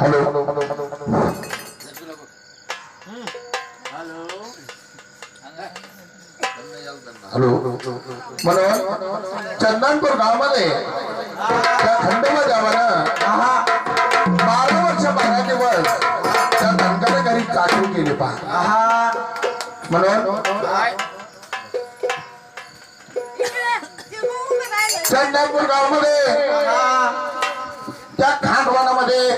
Hello. Hello. Hello hello म्हणून चंदनपूर गावामध्ये त्या खंडोबा देवानं बारा वर्ष बारा दिवस त्या धनगराच्या घरी चाकरी केली पहा. म्हणून चंदनपूर गावामध्ये त्या खांडवानामध्ये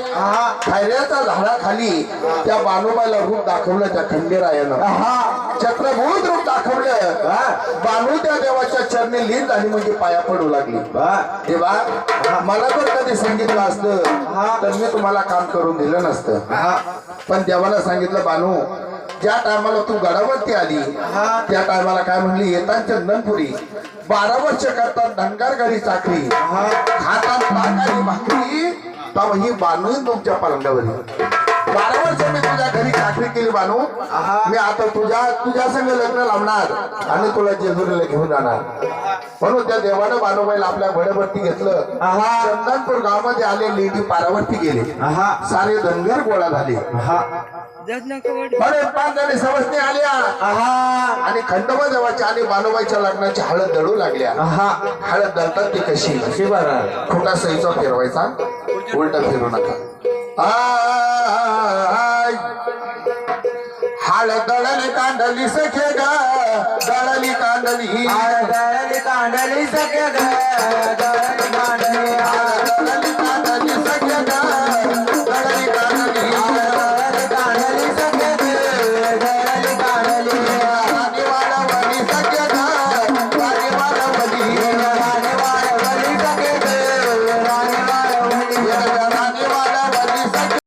खैऱ्याच्या झाडाखाली त्या बानुबाईला रूप दाखवलं त्या खंडेरायानं. चक्रभूत रूप दाखवलं. बानू त्या देवाच्या चरणी लीन झाली म्हणजे पाया पडू लागली. देवा मला जर कधी सांगितलं असतं तर मी तुम्हाला काम करून दिलं नसतं. पण देवाला सांगितलं बानू ज्या टायमाला तू गडावरती आली त्या टायमाला काय म्हणली येतात चंदनपुरी बारा वर्ष करतात धनगर घरी चाकरी खातात भाकरी तेव्हा ही बानू तुमच्या पलंगावर. बारा वर्ष मी तुझ्या घरी चाकरी केली बानू। मी आता तुझ्या तुझ्या संग लग्न लावणार आणि तुला जेजुरीला घेऊन जाणार। म्हणून त्या देवानं बानूबाईला आपल्या घोड्यावरती घेतलं. चंदनपूर गावामध्ये आले लेडी पारावरती गेले. सारे धनगर गोळा झाले. पाच जणी समजणे आल्या. आणि खंडोबा देवाच्या आणि बानूबाईच्या लग्नाची हळद दळू लागल्या. हळद दळतात ती कशी? खोटा सहीचा फिरवायचा. उलटा फिरू नका आय. हळद दळली कांडली सखे ग दळली कांडली कांडली सखे ग